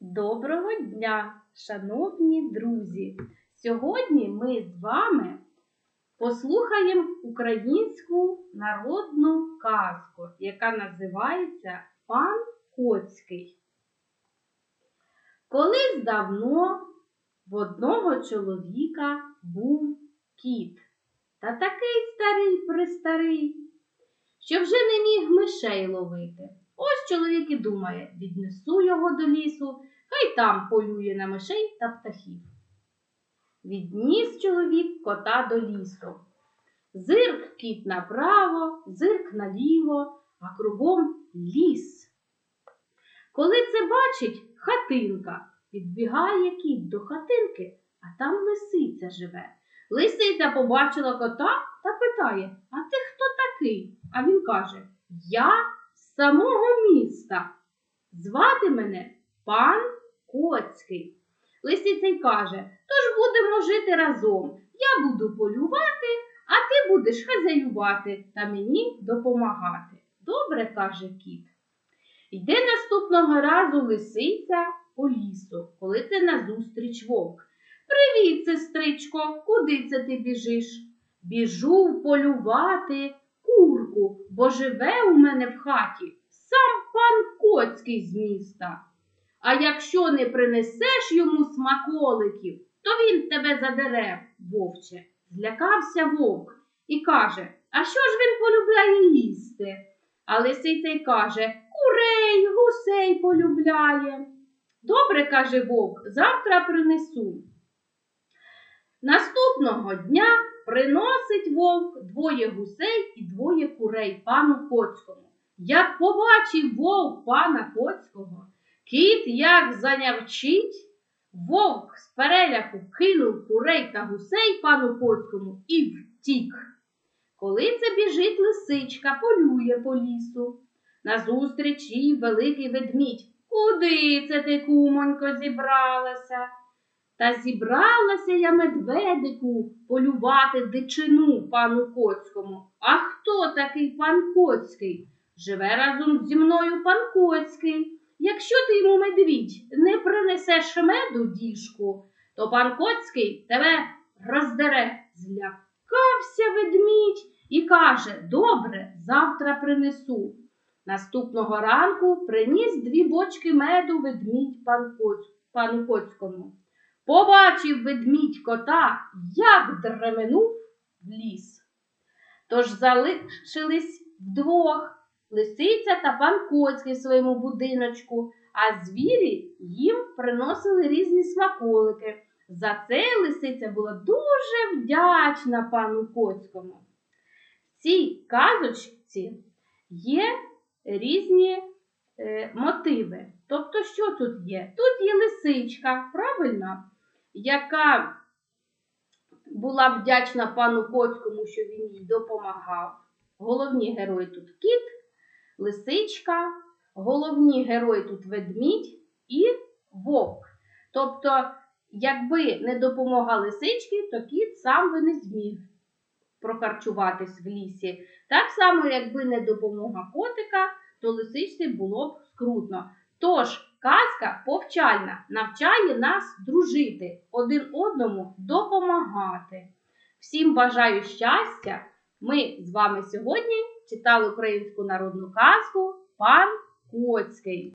Доброго дня, шановні друзі! Сьогодні ми з вами послухаємо українську народну казку, яка називається Пан Коцький. Колись давно в одного чоловіка був кіт, та такий старий престарий, що вже не міг мишей ловити. Чоловік і думає, віднесу його до лісу, хай там полює на мишей та птахів. Відніс чоловік кота до лісу. Зирк кіт направо, зирк наліво, а кругом ліс. Коли це бачить хатинка, підбігає кіт до хатинки, а там лисиця живе. Лисиця побачила кота та питає: А ти хто такий? А він каже: Я самого міста. Звати мене пан Коцький. Лисиця каже: Тож будемо жити разом. Я буду полювати, а ти будеш хазяювати та мені допомагати. Добре, каже кіт. Йде наступного разу лисиця по лісу, коли це назустріч вовк. Привіт, сестричко, куди це ти біжиш? Біжу полювати курку, бо живе у мене в хаті сам пан Коцький з міста. А якщо не принесеш йому смаколиків, то він тебе задере, вовче. Злякався вовк і каже, а що ж він полюбляє їсти? А лисиця й каже, курей, гусей полюбляє. Добре, каже вовк, завтра принесу. Наступного дня приносить вовк двоє гусей і двоє курей пану Коцькому. Як побачив вовк пана Коцького, кіт як занявчить, вовк з переляку кинув курей та гусей пану Коцькому і втік. Коли це біжить лисичка, полює по лісу. Назустріч їй великий ведмідь. Куди це ти, кумонько, зібралася? Та зібралася я медведику полювати дичину пану Коцькому. А хто такий пан Коцький? Живе разом зі мною пан Коцький. Якщо ти йому медвідь не принесеш меду діжку, то пан Коцький тебе роздере. Злякався ведмідь і каже: Добре, завтра принесу. Наступного ранку приніс дві бочки меду ведмідь пан пану Коцькому. Побачив ведмідь кота, як дременув в ліс. Тож залишились вдвох лисиця та пан Коцький в своєму будиночку, а звірі їм приносили різні смаколики. За це лисиця була дуже вдячна пану Коцькому. В цій казочці є різні е, мотиви. Тобто, що тут є? Тут є лисичка, правильно, яка була вдячна пану Коцькому, що він їй допомагав. Головні герої тут кіт, лисичка, головні герої тут ведмідь і вовк. Тобто, якби не допомога лисички, то кіт сам би не зміг прохарчуватись в лісі. Так само, якби не допомога котика, то лисичці було б скрутно. Тож, казка повчальна навчає нас дружити, один одному допомагати. Всім бажаю щастя! Ми з вами сьогодні читали українську народну казку Пан Коцький.